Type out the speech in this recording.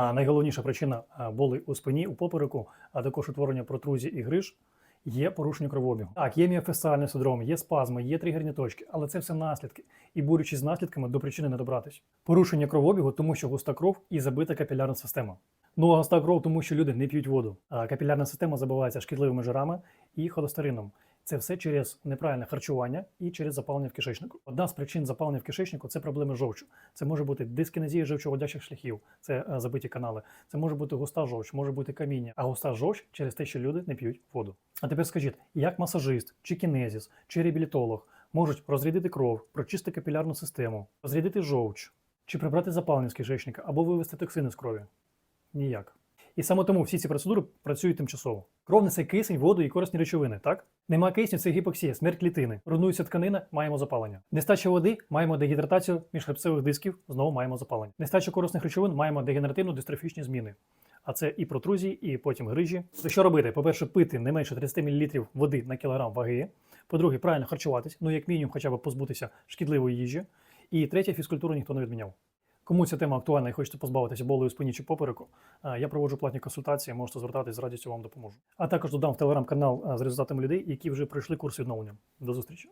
А найголовніша причина болі у спині, у попереку, а також утворення протрузій і гриж є порушення кровообігу. Так, є міофасціальний синдром, є спазми, є тригерні точки, але це все наслідки. І борючись з наслідками, до причини не добратись. Порушення кровообігу, тому що густа кров і забита капілярна система. Ну а густа кров, тому що люди не п'ють воду. А капілярна система забивається шкідливими жирами і холестерином. Це все через неправильне харчування і через запалення в кишечнику. Одна з причин запалення в кишечнику це проблеми жовчу. Це може бути дискінезія жовчоводячих шляхів, це е, забиті канали. Це може бути густа жовч, може бути каміння. А густа жовч через те, що люди не п'ють воду. А тепер скажіть, як масажист, чи кінезіс, чи реабілітолог можуть розрядити кров, прочистити капілярну систему, розрядити жовч, чи прибрати запалення з кишечника або вивести токсини з крові? Ніяк. І саме тому всі ці процедури працюють тимчасово. Кров несе кисень, воду і корисні речовини, так? Нема кисню, це гіпоксія, смерть клітини. Руйнується тканина, маємо запалення. Нестача води, маємо дегідратацію міжхребцевих дисків, знову маємо запалення. Нестача корисних речовин, маємо дегенеративно дистрофічні зміни. А це і протрузії, і потім грижі. То що робити? По-перше, пити не менше 30 мл води на кілограм ваги. По-друге, правильно харчуватись, ну як мінімум, хоча б позбутися шкідливої їжі. І третє, фізкультуру ніхто не відміняв. Кому ця тема актуальна і хочете позбавитися болю у спині чи попереку, я проводжу платні консультації, можете звертатись з радістю вам допоможу. А також додам в телеграм-канал з результатами людей, які вже пройшли курс відновлення. До зустрічі!